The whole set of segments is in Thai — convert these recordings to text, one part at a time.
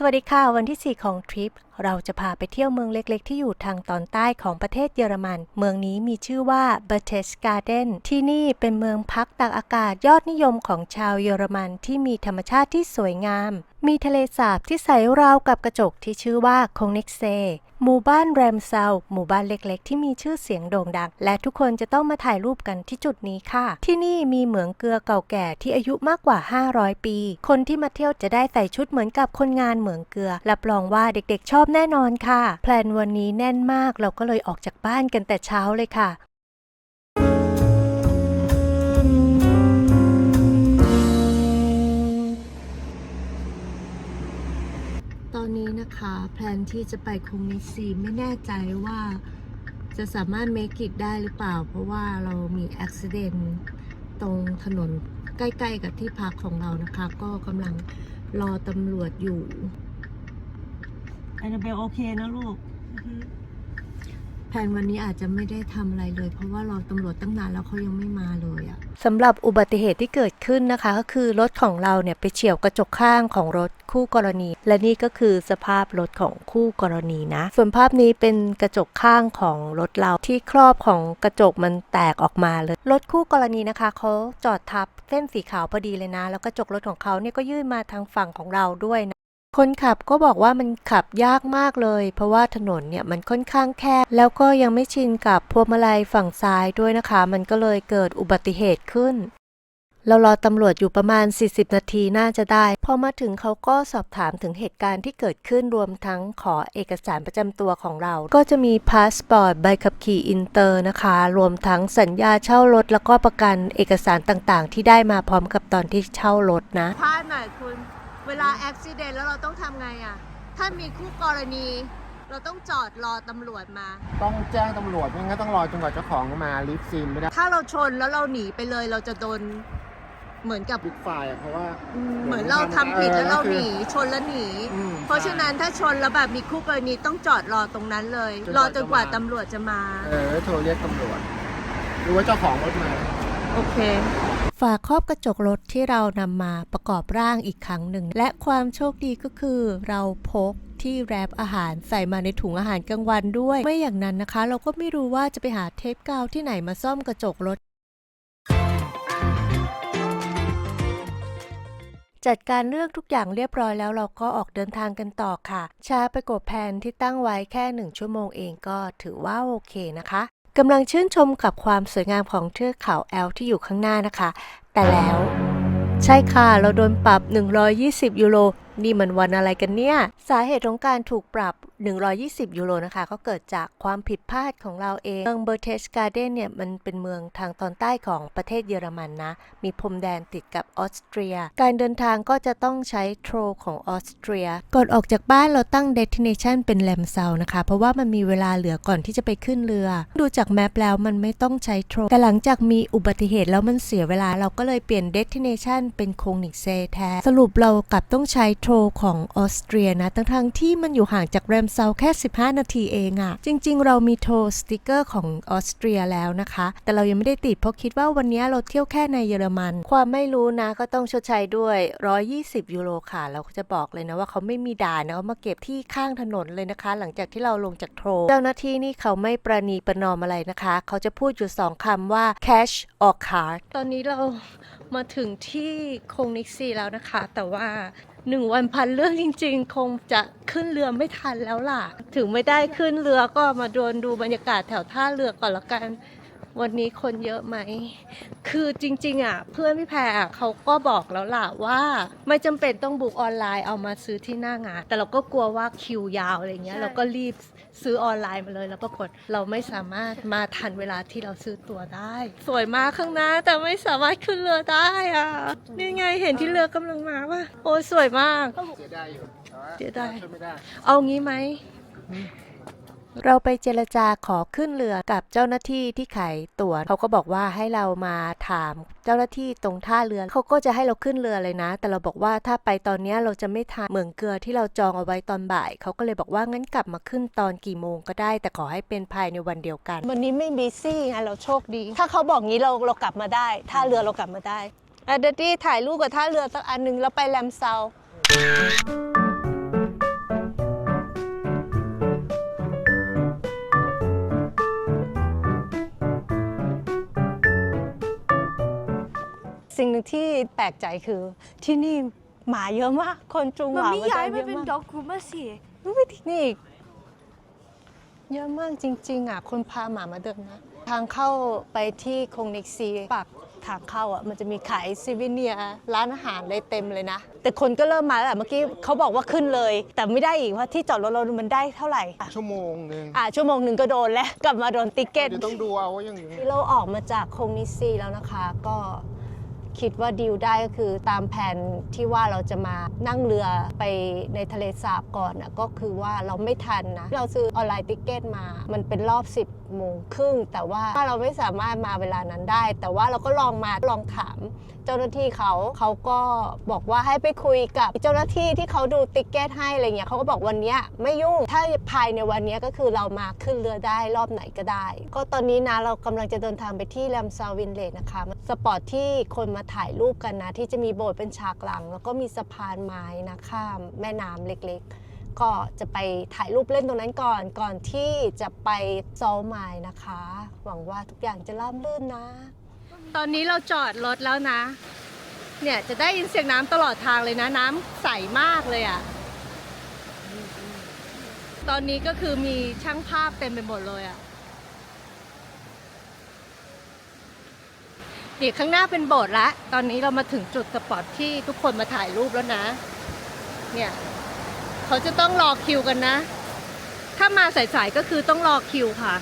สวัสดีค่ะ วันที่ 4 ของทริป เราจะพาไปเที่ยวเมืองเล็กๆ ที่อยู่ทางตอนใต้ของประเทศเยอรมัน เมืองนี้มีชื่อว่าเบเทสการ์เดนที่นี่เป็นเมืองพักตากอากาศยอดนิยมของชาวเยอรมันที่มีธรรมชาติที่สวยงาม มีทะเลสาบที่ใสราวกับกระจกที่ชื่อว่าคงเน็กเซ หมู่บ้านแรมเซลหมู่บ้านเล็กๆ ที่มีชื่อเสียงโด่งดัง และทุกคนจะต้องมาถ่ายรูปกันที่จุดนี้ค่ะ ที่นี่มีเหมืองเกลือเก่าแก่ที่อายุมากกว่า 500 ปี คนที่มาเที่ยวจะได้ใส่ชุดเหมือนกับคนงานเหมืองเกลือรับรองว่าเด็กๆ ชอบแน่นอนค่ะ แพลนวันนี้แน่นมากเราก็เลยออกจากบ้านกันแต่เช้าเลยค่ะ อนนี้นะคะ แพลนที่จะไปคงนิซีไม่แน่ใจว่าจะสามารถเมกิดได้หรือเปล่า เพราะว่าเรามีอุบิเหตุตรงถนนใกล้ๆกับที่พักของเรานะคะ ก็กำลังรอตำรวจอยู่ แอนนาเบลโอเคนะลูก แผนวันนี้อาจจะไม่ได้ทำอะไรเลย เพราะว่ารอตำรวจตั้งนานแล้วเขายังไม่มาเลยอะสำหรับอุบัติเหตุที่เกิดขึ้นนะคะ ก็คือรถของเราเนี่ยไปเฉี่ยวกระจกข้างของรถคู่กรณี และนี่ก็คือสภาพรถของคู่กรณีนะ ส่วนภาพนี้เป็นกระจกข้างของรถเราที่ครอบของกระจกมันแตกออกมาเลย รถคู่กรณีนะคะเขาจอดทับเส้นสีขาวพอดีเลยนะ แล้วกระจกรถของเขาเนี่ยก็ยื่นมาทางฝั่งของเราด้วยนะ คนขับก็บอกว่ามันขับยากมากเลย เพราะว่าถนนเนี่ยมันค่อนข้างแคบ แล้วก็ยังไม่ชินกับพวงมาลัยฝั่งซ้ายด้วยนะคะ มันก็เลยเกิดอุบัติเหตุขึ้น เรารอตำรวจอยู่ประมาณ 40 นาทีน่าจะได้ พอมาถึงเขาก็สอบถามถึงเหตุการณ์ที่เกิดขึ้นรวมทั้งขอเอกสารประจำตัวของเรา ก็จะมีพาสปอร์ตใบขับขี่อินเตอร์นะคะ รวมทั้งสัญญาเช่ารถ แล้วก็ประกันเอกสารต่างๆ ที่ได้มาพร้อมกับตอนที่เช่ารถนะพาดหน่อยคุณ เวลาอุบิเหตุแล้วเราต้องทำไงอะ ถ้ามีคู่กรณี เราต้องจอดรอตำรวจมา ต้องแจ้งตำรวจไม่งั้นต้องรอจนกว่าเจ้าของมาลิฟซีนไม่ได้ถ้าเราชนแล้วเราหนีไปเลยเราจะโดนเหมือนกับบิ๊กไฟล์อะเพราะว่า อืมเหมือนเราทำผิดแล้วเราหนีชนแล้วหนี อืม เพราะฉะนั้นถ้าชนแล้วแบบมีคู่กรณีต้องจอดรอตรงนั้นเลย จนกรอว่าจนกว่าจะมาตำรวจจะมา เออโทรเรียกตำรวจดูว่าเจ้าของรถมา โอเค ฝาครอบกระจกรถที่เรานำมาประกอบร่างอีกครั้งหนึ่ง และความโชคดีก็คือเราพกที่แรปอาหารใส่มาในถุงอาหารกลางวันด้วย ไม่อย่างนั้นนะคะ เราก็ไม่รู้ว่าจะไปหาเทปกาวที่ไหนมาซ่อมกระจกรถจัดการเรื่องทุกอย่างเรียบร้อยแล้วเราก็ออกเดินทางกันต่อค่ะช้าไปกว่าแผนที่ตั้งไว้แค่หนึ่งชั่วโมงเองก็ถือว่าโอเคนะคะ กำลังชื่นชมกับความสวยงามของเทือกเขาแอลที่อยู่ข้างหน้านะคะ แต่แล้ว ใช่ค่ะ เราโดนปรับ 120 ยูโร นี่มันวันอะไรกันเนี่ย สาเหตุของการถูกปรับ 120 ยูโรนะคะ ก็เกิดจากความผิดพลาดของเราเอง เมืองเบอร์เทสการ์เดนเนี่ย มันเป็นเมืองทางตอนใต้ของประเทศเยอรมันนะ มีพรมแดนติดกับออสเตรีย การเดินทางก็จะต้องใช้โทรของออสเตรีย ก่อนออกจากบ้านเราตั้ง destination เป็นแลมเซานะคะ เพราะว่ามันมีเวลาเหลือก่อนที่จะไปขึ้นเรือ ดูจากแมปแล้วมันไม่ต้องใช้โทร แต่หลังจากมีอุบัติเหตุแล้วมันเสียเวลาเราก็เลยเปลี่ยน destination เป็นโคงนิกเซแทน สรุปเรากลับต้องใช้โททรของออสเตรียนะทั้งๆที่มันอยู่ห่างจากแรมเซาแค่ 15 นาทีเองอะจริง ๆ เรามีโทรสติกเกอร์ของออสเตรียแล้วนะคะ แต่เรายังไม่ได้ติดเพราะคิดว่าวันนี้เราเที่ยวแค่ในเยอรมัน ความไม่รู้นะก็ต้องชดใช้ด้วย 120 ยูโรค่ะ เราก็จะบอกเลยนะว่าเขาไม่มีด่านนะเขามาเก็บที่ข้างถนนเลยนะคะ หลังจากที่เราลงจากโทรเจ้าหน้าที่นี่เขาไม่ประนีประนอมอะไรนะคะ เขาจะพูดอยู่สองคำว่า cash or card ตอนนี้เรามาถึงที่โคงนิกซีแล้วนะคะ แต่ว่า หนึ่งวันพันเรื่องจริง ๆ คงจะขึ้นเรือไม่ทันแล้วล่ะ ถึงไม่ได้ขึ้นเรือก็มาดวนดูบรรยากาศแถวท่าเรือก่อนละกัน วันนี้คนเยอะไหม คือจริงๆอะเพื่อนพี่แพรอะเขาก็บอกแล้วล่ะว่า ไม่จำเป็นต้องบุกออนไลน์เอามาซื้อที่หน้างาน แต่เราก็กลัวว่าคิวยาวอะไรเงี้ย ใช่ เราก็รีบซื้อออนไลน์มาเลย แล้วปรากฏเราไม่สามารถมาทันเวลาที่เราซื้อตั๋วได้ สวยมากข้างหน้าแต่ไม่สามารถขึ้นเรือได้อะนี่ไงเห็นที่เรือกำลังมาป่ะโอ้ยสวยมาก เสียดายอยู่แต่ว่าเสียดาย ช่วยไม่ได้เอางี้ไหม เราไปเจรจาขอขึ้นเรือกับเจ้าหน้าที่ที่ขายตั๋วเขาก็บอกว่าให้เรามาถามเจ้าหน้าที่ตรงท่าเรือเขาก็จะให้เราขึ้นเรือเลยนะ แต่เราบอกว่าถ้าไปตอนเนี้ยเราจะไม่ทานเหมืองเกลือที่เราจองเอาไว้ตอนบ่ายเขาก็เลยบอกว่างั้นกลับมาขึ้นตอนกี่โมงก็ได้ แต่ขอให้เป็นภายในวันเดียวกัน วันนี้ไม่บีซี่ไงเราโชคดี ถ้าเขาบอกงี้เราเรากลับมาได้ท่าเรือเรากลับมาได้อะเดดดี้ถ่ายรูปกับท่าเรือสักอันหนึงแล้วไปแลมเซา สิ่งหนึ่งที่แปลกใจคือที่นี่หมาเยอะมาก คนจูงหมันมาไม่มาย้ายเยไปอะเป็นมากด็อกกรุ๊ปมาสิอุ๊ยนี่อีกเยอะมากจริง ๆอะคนพาหมามาเดินนะ ทางเข้าไปที่คงนิกซีปากทางเข้าอะมันจะมีขายซิวิเนียร์ร้านอาหารเลยเต็มเลยนะ แต่คนก็เริ่มมาแล้วแหละเมื่อกี้เขาบอกว่าขึ้นเลย แต่ไม่ได้อีกเพราะที่จอดรถเรามันได้เท่าไหร่อะชั่วโมงหนึ่งอะชั่วโมงหนึ่งก็โดนแล้วกลับมาโดนติ๊กเก็ต เดี๋ยวต้องดูเอาว่าอย่างนี้ที่เราออกมาจากคงนิซีแล้วนะคะ ก็ คิดว่าดีลได้ก็คือตามแผนที่ว่าเราจะมานั่งเรือไปในทะเลสาบก่อนนะก็คือว่าเราไม่ทันนะ เราซื้อออนไลน์ติ๊กเก็ตมา มันเป็นรอบ 10 โมงครึ่งแต่ว่าเราไม่สามารถมาเวลานั้นได้ แต่ว่าเราก็ลองมาลองถาม เจ้าหน้าที่เขาเขาก็บอกว่าให้ไปคุยกับเจ้าหน้าที่ที่เขาดูติ๊กเก็ตให้อะไรเงี้ยเขาก็บอกวันนี้ไม่ยุ่งถ้าภายในวันนี้ก็คือเรามาขึ้นเรือได้รอบไหนก็ได้ ก็ตอนนี้นะเรากำลังจะเดินทางไปที่แรมซาวินเลดนะคะสปอร์ตที่คนมาถ่ายรูปกันนะที่จะมีโบสถ์เป็นฉากหลัง แล้วก็มีสะพานไม้นะข้ามแม่น้ำเล็กๆ ก็จะไปถ่ายรูปเล่นตรงนั้นก่อน ก่อนที่จะไปโซลไมล์นะคะ หวังว่าทุกอย่างจะราบรื่นนะ ตอนนี้เราจอดรถแล้วนะ เนี่ยจะได้ยินเสียงน้ำตลอดทางเลยนะ น้ำใสมากเลยอะ่ะ ตอนนี้ก็คือมีช่างภาพเต็มไปหมดเลยอะ่ะนี่ข้างหน้าเป็นโบสถ์ละ ตอนนี้เรามาถึงจุดสปอตที่ทุกคนมาถ่ายรูปแล้วนะ เนี่ย เขาจะต้องรอคิวกันนะ ถ้ามาสายๆก็คือต้องรอคิวค่ะ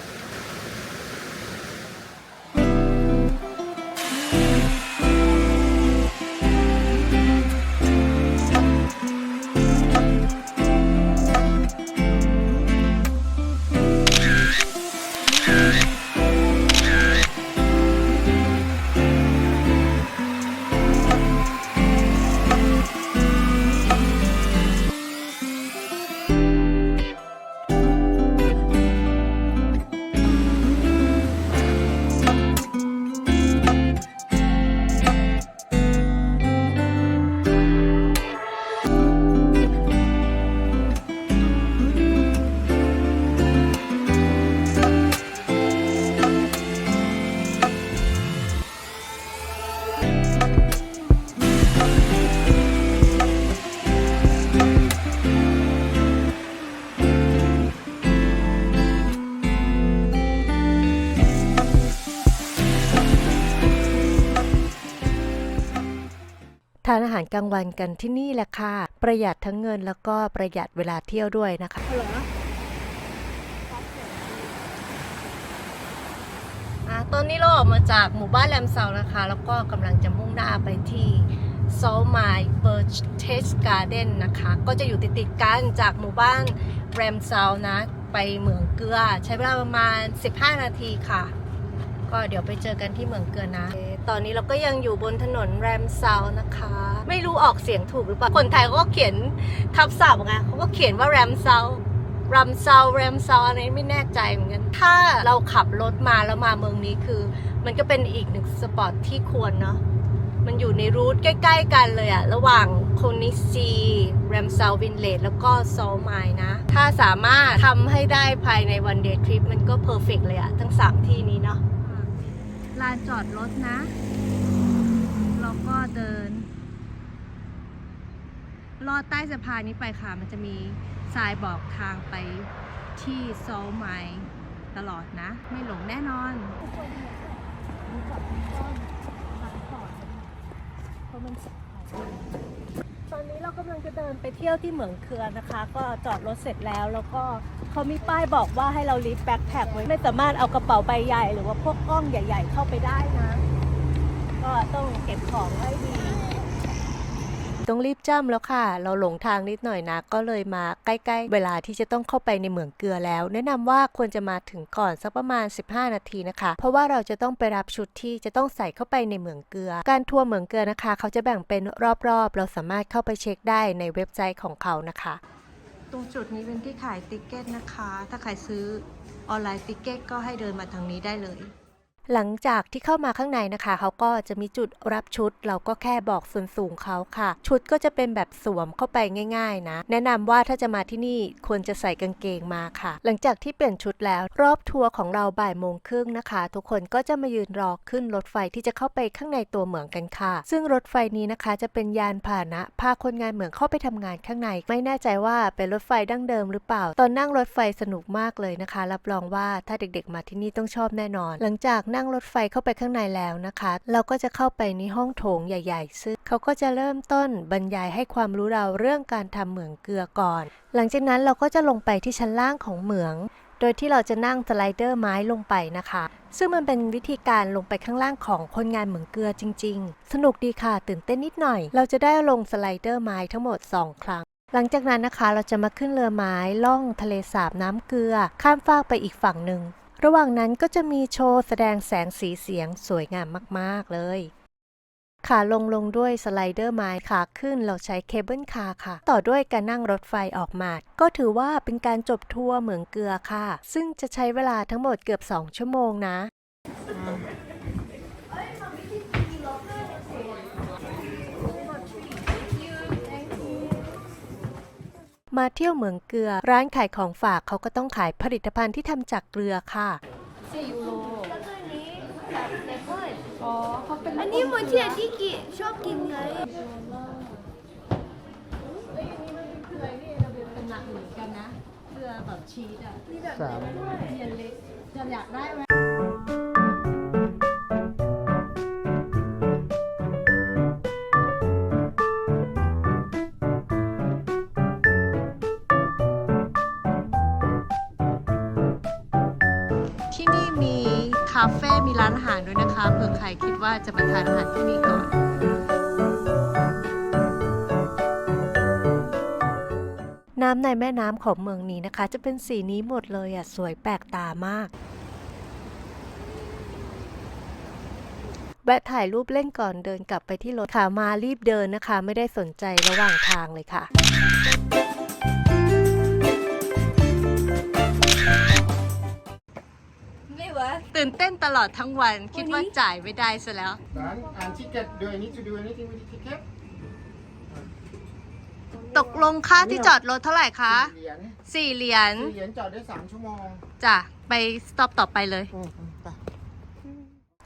กลางวันกันที่นี่แหละค่ะ ประหยัดทั้งเงินแล้วก็ประหยัดเวลาเที่ยวด้วยนะคะอะตอนนี้เราออกมาจากหมู่บ้านแรมเซานะคะ แล้วก็กำลังจะมุ่งหน้าไปที่โซลไมล์เบิร์ชเทสการ์เดนนะคะ ก็จะอยู่ติดๆกันจากหมู่บ้านแรมเซานะ ไปเหมืองเกลือ ใช้เวลาประมาณ 15 นาทีค่ะ ก็เดี๋ยวไปเจอกันที่เหมืองเกลือนะ ตอนนี้เราก็ยังอยู่บนถนนแรมเซานะคะ ไม่รู้ออกเสียงถูกหรือเปล่า คนไทยเขาก็เขียนทับศัพท์ไงเขาก็เขียนว่าแรมเซารัมเซาแรมเซาอะไรไม่แน่ใจเหมือนกัน ถ้าเราขับรถมาแล้วมาเมืองนี้คือ มันก็เป็นอีกหนึ่งสปอตที่ควรเนาะ มันอยู่ในรูทใกล้ ๆ กันเลยอะระหว่างโคนิซีแรมเซาวินเลดแล้วก็โซลไมนะ ถ้าสามารถทำให้ได้ภายในวันเดย์ทริปมันก็เพอร์เฟกเลยอะทั้ง 3 ที่นี้เนาะ ลานจอดรถนะ เราก็เดิน ลอดใต้สะพานนี้ไปค่ะ มันจะมีทรายบอกทางไปที่โซลไมตลอดนะ ไม่หลงแน่นอนต อนนี้เรากำลังจะเดินไปเที่ยวที่เหมืองเคือนะคะ ก็จอดรถเสร็จแล้ว แล้วก็เขามีป้ายบอกว่าให้เราลิฟต์แบ็คแพคไว้ไม่สามารถเอากระเป๋าใบใหญ่ หรือว่าพวกกล้องใหญ่ ๆ เข้าไปได้นะ ก็ต้องเก็บของไว้ดี ต้องรีบจ้ำแล้วค่ะ เราหลงทางนิดหน่อยนะ ก็เลยมาใกล้ๆ เวลาที่จะต้องเข้าไปในเหมืองเกลือแล้ว แนะนำว่าควรจะมาถึงก่อนสักประมาณ 15 นาทีนะคะ เพราะว่าเราจะต้องไปรับชุดที่จะต้องใส่เข้าไปในเหมืองเกลือ การทัวร์เหมืองเกลือนะคะ เขาจะแบ่งเป็นรอบๆ เราสามารถเข้าไปเช็คได้ในเว็บไซต์ของเขานะคะ ตรงจุดนี้เป็นที่ขายติ๊กเก็ตนะคะ ถ้าใครซื้อออนไลน์ติ๊กเก็ตก็ให้เดินมาทางนี้ได้เลย หลังจากที่เข้ามาข้างในนะคะ เขาก็จะมีจุดรับชุด เราก็แค่บอกส่วนสูงเขาค่ะ ชุดก็จะเป็นแบบสวมเข้าไปง่าย ๆ นะ แนะนำว่าถ้าจะมาที่นี่ควรจะใส่กางเกงมาค่ะ หลังจากที่เปลี่ยนชุดแล้ว รอบทัวร์ของเราบ่ายโมงครึ่งนะคะ ทุกคนก็จะมายืนรอขึ้นรถไฟที่จะเข้าไปข้างในตัวเหมืองกันค่ะ ซึ่งรถไฟนี้นะคะ จะเป็นยานพาหนะพาคนงานเหมืองเข้าไปทำงานข้างใน ไม่แน่ใจว่าเป็นรถไฟดั้งเดิมหรือเปล่า ตอนนั่งรถไฟสนุกมากเลยนะคะ รับรองว่าถ้าเด็กๆ มาที่นี่ต้องชอบแน่นอน หลังจากนั่งรถไฟเข้าไปข้างในแล้วนะคะ เราก็จะเข้าไปในห้องโถงใหญ่ ๆ ซึ่งเขาก็จะเริ่มต้นบรรยายให้ความรู้เราเรื่องการทำเหมืองเกลือก่อน หลังจากนั้นเราก็จะลงไปที่ชั้นล่างของเหมือง โดยที่เราจะนั่งสไลเดอร์ไม้ลงไปนะคะ ซึ่งมันเป็นวิธีการลงไปข้างล่างของคนงานเหมืองเกลือจริง ๆ สนุกดีค่ะ ตื่นเต้นนิดหน่อย เราจะได้ลงสไลเดอร์ไม้ทั้งหมด 2 ครั้งหลังจากนั้นนะคะเราจะมาขึ้นเรือไม้ล่องทะเลสาบน้ำเกลือ ข้ามฟากไปอีกฝั่งหนึ่ง ระหว่างนั้นก็จะมีโชว์แสดงแสงสีเสียงสวยงามมาก ๆ เลย ขาลงลงด้วยสไลเดอร์ไม้ขาขึ้นเราใช้เคเบิลคาร์ค่ะ ต่อด้วยการนั่งรถไฟออกมา ก็ถือว่าเป็นการจบทัวร์เหมืองเกลือค่ะ ซึ่งจะใช้เวลาทั้งหมดเกือบ 2 ชั่วโมงนะ มาเที่ยวเหมืองเกลือ ร้านขายของฝากเขาก็ต้องขายผลิตภัณฑ์ที่ทำจากเกลือค่ะอันนี้เหมือนที่อาจิกิชอบกินไงเป็นหนักเหมือนกันนะเกลือแบบชีสอะสามเทียนเล็กจะอยากได้ไหมาเฟ่ มีร้านอาหารด้วยนะคะ เผื่อใครคิดว่าจะมาทานอาหารที่นี่ก่อน น้ำในแม่น้ำของเมืองนี้นะคะ จะเป็นสีนี้หมดเลยอะ สวยแปลกตามาก แวะถ่ายรูปเล่นก่อนเดินกลับไปที่รถขามารีบเดินนะคะ ไม่ได้สนใจระหว่างทางเลยค่ะ ตื่นเต้นตลอดทั้งวัน คิดว่าจ่ายไม่ได้ซะแล้ว Dan and ticket do I need to do anything with the ticket ตกลงค่าที่จอดรถเท่าไหร่คะสี่เหรียญสี่เหรียญสี่เหรียญจอดได้สามชั่วโมง จ้ะไปสต็อปต่อไปเลย อืมอืมไป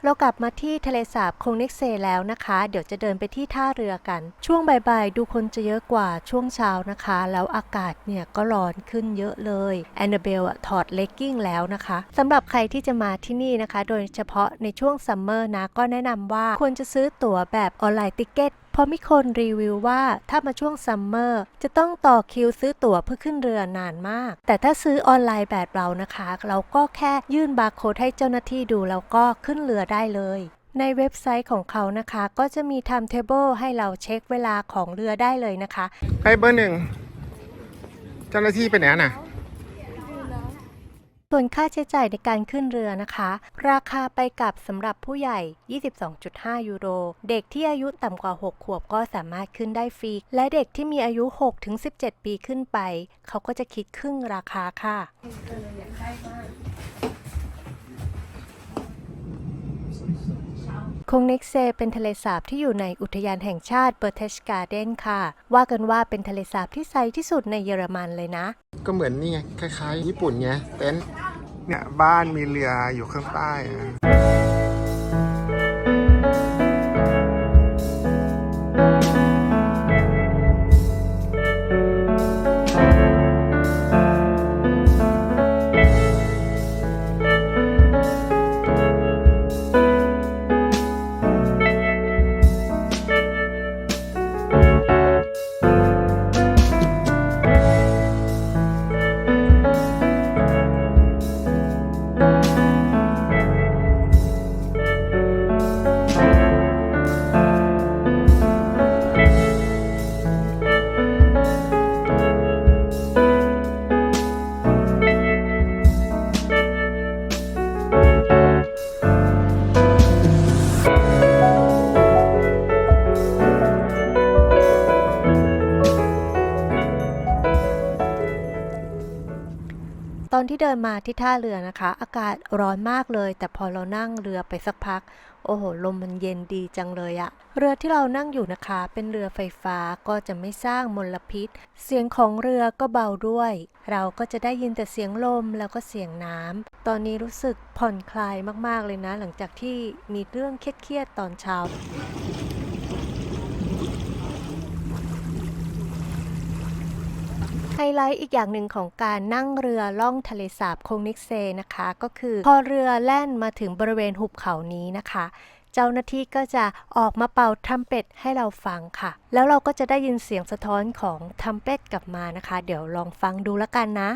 เรากลับมาที่ทะเลสาบคงเน็กเซแล้วนะคะ เดี๋ยวจะเดินไปที่ท่าเรือกัน ช่วงบ่ายๆ ดูคนจะเยอะกว่าช่วงเช้านะคะ แล้วอากาศเนี่ยก็ร้อนขึ้นเยอะเลยแอนนาเบลถอดเลกกิ้งแล้วนะคะสำหรับใครที่จะมาที่นี่นะคะ โดยเฉพาะในช่วงซัมเมอร์นะก็แนะนำว่าควรจะซื้อตั๋วแบบออนไลน์ติเกต พราะมีคนรีวิวว่าถ้ามาช่วงซัมเมอร์จะต้องต่อคิวซื้อตั๋วเพื่อขึ้นเรือนานมาก แต่ถ้าซื้อออนไลน์แบบเรานะคะ เราก็แค่ยื่นบาร์โค้ดให้เจ้าหน้าที่ดูแล้วก็ขึ้นเรือได้เลยในเว็บไซต์ของเขานะคะ ก็จะมี timetable ให้เราเช็คเวลาของเรือได้เลยนะคะ ไปเบอร์หนึ่งเจ้าหน้าที่ไปไหนน่ะ ส่วนค่าใช้จ่ายในการขึ้นเรือนะคะ ราคาไปกลับสำหรับผู้ใหญ่ 22.5 ยูโร เด็กที่อายุต่ำกว่า 6 ขวบก็สามารถขึ้นได้ฟรี และเด็กที่มีอายุ 6-17 ปีขึ้นไป เขาก็จะคิดครึ่งราคาค่ะ คงนิกเซเป็นทะเลสาบที่อยู่ในอุทยานแห่งชาติเบอร์เทชการ์เดนค่ะ ว่ากันว่าเป็นทะเลสาบที่ใสที่สุดในเยอรมันเลยนะ ก็เหมือนนี่ไงคล้ายๆ ญี่ปุ่นไงเต็นท์เนี่ยบ้านมีเรืออยู่ข้างใต้ ดินมาที่ท่าเรือนะคะ อากาศร้อนมากเลย แต่พอเรานั่งเรือไปสักพัก โอ้โห ลมมันเย็นดีจังเลยอะเรือที่เรานั่งอยู่นะคะ เป็นเรือไฟฟ้าก็จะไม่สร้างมลพิษ เสียงของเรือก็เบาด้วย เราก็จะได้ยินแต่เสียงลมแล้วก็เสียงน้ำตอนนี้รู้สึกผ่อนคลายมากๆเลยนะ หลังจากที่มีเรื่องเครียดๆตอนเช้า ไฮไลท์อีกอย่างหนึ่งของการนั่งเรือล่องทะเลสาบคงนิกเซนะคะ ก็คือพอเรือแล่นมาถึงบริเวณหุบเขานี้นะคะ เจ้าหน้าที่ก็จะออกมาเป่าทรัมเป็ตให้เราฟังค่ะ แล้วเราก็จะได้ยินเสียงสะท้อนของทรัมเป็ตกลับมานะคะ เดี๋ยวลองฟังดูล้วกันนะ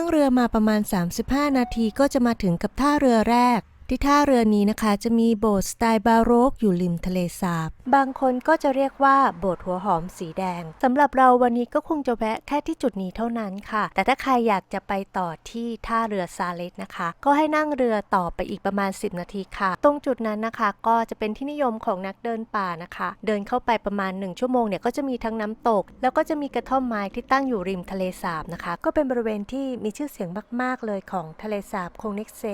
นั่งเรือมาประมาณ 35 นาทีก็จะมาถึงกับท่าเรือแรก ที่ท่าเรือนี้นะคะจะมีโบสถ์สไตล์บาโรกอยู่ริมทะเลสาบ บางคนก็จะเรียกว่าโบสถ์หัวหอมสีแดงสำหรับเราวันนี้ก็คงจะแวะแค่ที่จุดนี้เท่านั้นค่ะ แต่ถ้าใครอยากจะไปต่อที่ท่าเรือซาเลสนะคะ ก็ให้นั่งเรือต่อไปอีกประมาณ 10 นาทีค่ะ ตรงจุดนั้นนะคะ ก็จะเป็นที่นิยมของนักเดินป่านะคะ เดินเข้าไปประมาณ 1 ชั่วโมงเนี่ยก็จะมีทั้งน้ำตก แล้วก็จะมีกระท่อมไม้ที่ตั้งอยู่ริมทะเลสาบนะคะ ก็เป็นบริเวณที่มีชื่อเสียงมาก ๆ เลยของทะเลสาบคงเน็กเซ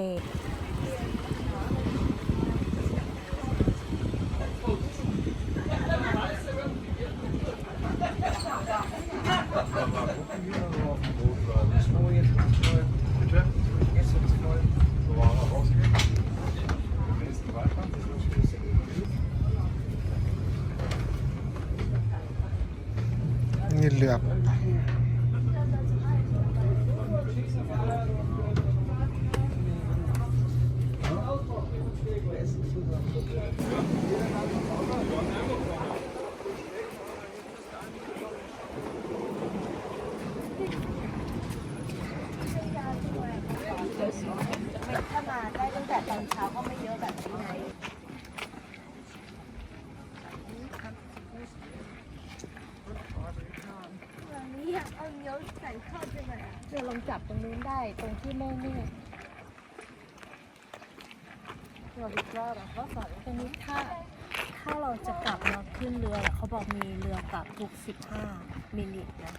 นี่ ตรงนู้นได้ตรงที่แม่นี่เราอีกรอบอะก็สอนตรงนี้ถ้าถ้าเราจะกลับมาขึ้นเรือเขาบอกมีเรือ กลับทุก 15 มิลลินะ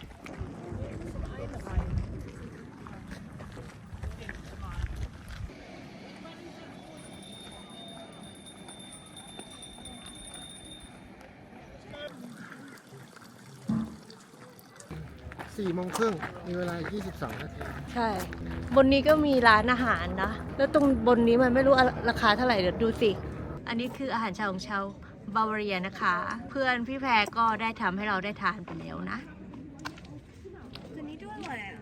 สี่โมงครึ่งมีเวลา 22 นาที ใช่ บนนี้ก็มีร้านอาหารนะ แล้วตรงบนนี้มันไม่รู้ราคาเท่าไหร่เดี๋ยวดูสิ อันนี้คืออาหารชาวของชาวบาวาเรียนะคะ เพื่อนพี่แพรก็ได้ทำให้เราได้ทานไปแล้วนะ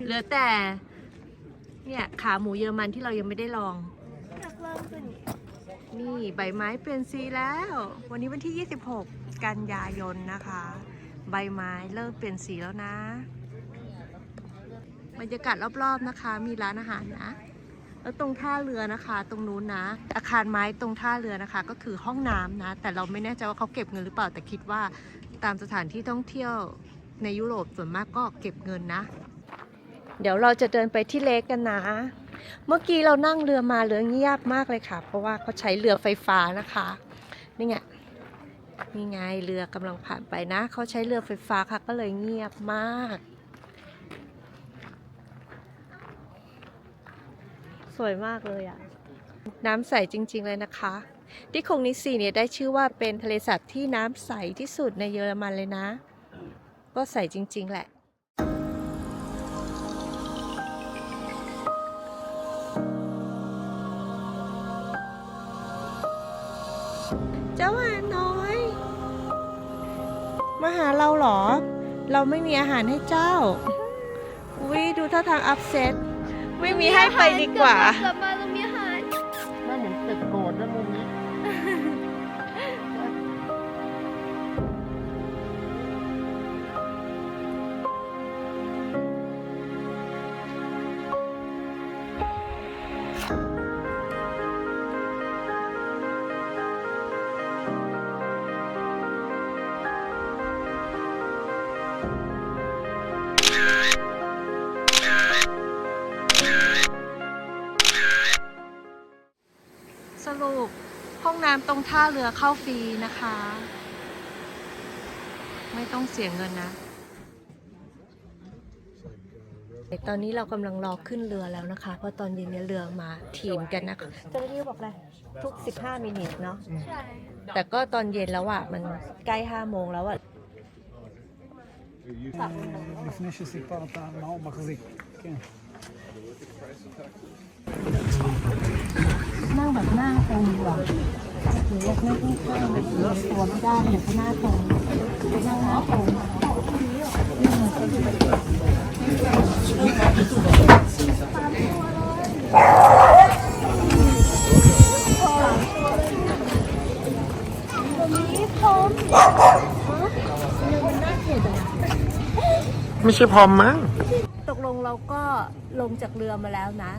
เหลือแต่ เนี่ยขาหมูเยอรมันที่เรายังไม่ได้ลอง นี่ใบไม้เปลี่ยนสีแล้ว วันนี้วันที่ 26 กันยายนนะคะ ใบไม้เริ่มเปลี่ยนสีแล้วนะ บรรยากาศรอบๆนะคะ มีร้านอาหารนะ แล้วตรงท่าเรือนะคะ ตรงนู้นนะ อาคารไม้ตรงท่าเรือนะคะ ก็คือห้องน้ำนะ แต่เราไม่แน่ใจว่าเขาเก็บเงินหรือเปล่าแต่คิดว่าตามสถานที่ท่องเที่ยวในยุโรปส่วนมากก็เก็บเงินนะ เดี๋ยวเราจะเดินไปที่เลกกันนะ เมื่อกี้เรานั่งเรือมาเรือเงียบมากเลยค่ะ เพราะว่าเขาใช้เรือไฟฟ้านะคะนี่ไงนี่ไงเรือกำลังผ่านไปนะ เขาใช้เรือไฟฟ้าค่ะก็เลยเงียบมาก สวยมากเลยอะน้ำใสจริง ๆ เลยนะคะที่คงนิสีเนี่ยได้ชื่อว่าเป็นทะเลสาบที่น้ำใสที่สุดในเยอรมันเลยนะ ก็ใสจริง ๆ แหละเจ้าหาน้อย มาหาเราเหรอ เราไม่มีอาหารให้เจ้า อุ้ยดูท่าทางอัพเซต ไม่มีให้ไปดีกว่า กลับมา องน้ำตรงท่าเรือเข้าฟรีนะคะ ไม่ต้องเสียเงินนะ ตอนนี้เรากำลังรอขึ้นเรือแล้วนะคะ เพราะตอนเย็นเนี่ยเรือมาทีมกันนะคะเจ้าหน้าที่บอกอะไรทุก 15 มินิเนาะ ใช่ แต่ก็ตอนเย็นแล้วอะมันใกล้ 5 โมงแล้วอะ לפני שסיפרת מה הוא מחזיק. כן. นั่งแบบหน้าตรงดีกว่า หรือยากนั่งข้างๆแบบตัวไม่ได้อยากหน้าตรงไปนั่งหน้าตรงไม่ใช่พอมมั้ง ตกลงเราก็ลงจากเรือมาแล้วนะ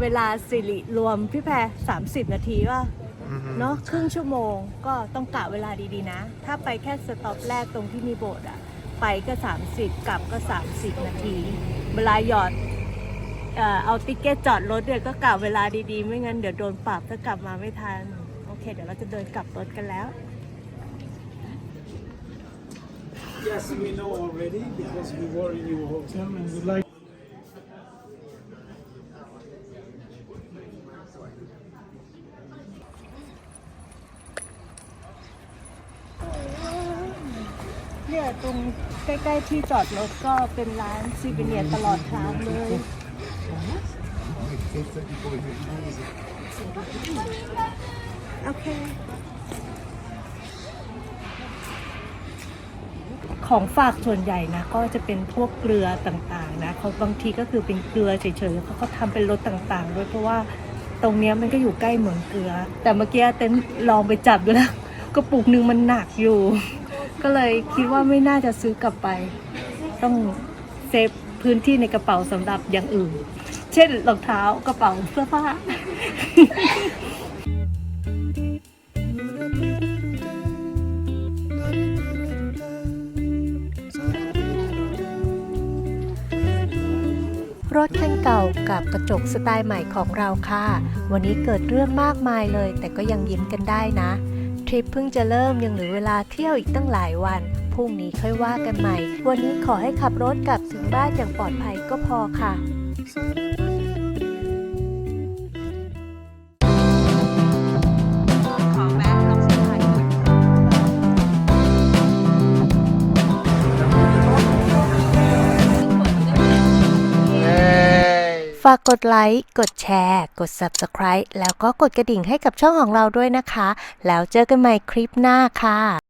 เวลาสิริรวมพี่แพร30นาทีว่า อือฮึ เนาะครึ่งชั่วโมงก็ต้องกะเวลาดีๆนะ ถ้าไปแค่สต็อปแรกตรงที่มีโบสถ์อะไปก็ 30 กลับก็ 30 นาที เวลาหยอดเอ่อเอาติ๊กเก็ตจอดรถเนี่ยก็กะเวลาดีๆ ไม่งั้นเดี๋ยวโดนปรับถ้ากลับมาไม่ทัน โอเค เดี๋ยวเราจะเดินกลับรถกันแล้ว Yes, we know already because we were in your hotel and we like. เนี่ยตรงใกล้ๆที่จอดรถก็เป็นร้านซีเวเนียตลอดทางเลยโอเค ของฝากส่วนใหญ่นะ ก็จะเป็นพวกเกลือต่างๆนะเขาบางทีก็คือเป็นเกลือเฉยๆเขาก็ทำเป็นรสต่างๆ ด้วยเพราะว่าตรงเนี้ยมันก็อยู่ใกล้เหมืองเกลือ แต่เมื่อกี้เต้นลองไปจับดูแล้วกระปุกหนึ่งมันหนักอยู่ ก็เลยคิดว่าไม่น่าจะซื้อกลับไป ต้องเซฟพื้นที่ในกระเป๋าสำหรับอย่างอื่น เช่นรองเท้ากระเป๋าเสื้อผ้ารถคันเก่ากับกระจกสไตล์ใหม่ของเราค่ะ วันนี้เกิดเรื่องมากมายเลย แต่ก็ยังยิ้มกันได้นะ ทริปเพิ่งจะเริ่มยังเหลือเวลาเที่ยวอีกตั้งหลายวันพรุ่งนี้ค่อยว่ากันใหม่ วันนี้ขอให้ขับรถกลับถึงบ้านอย่างปลอดภัยก็พอค่ะากกดไลค์ กดแชร์ กด Subscribe แล้วก็กดกระดิ่งให้กับช่องของเราด้วยนะคะ แล้วเจอกันใหม่คลิปหน้าค่ะ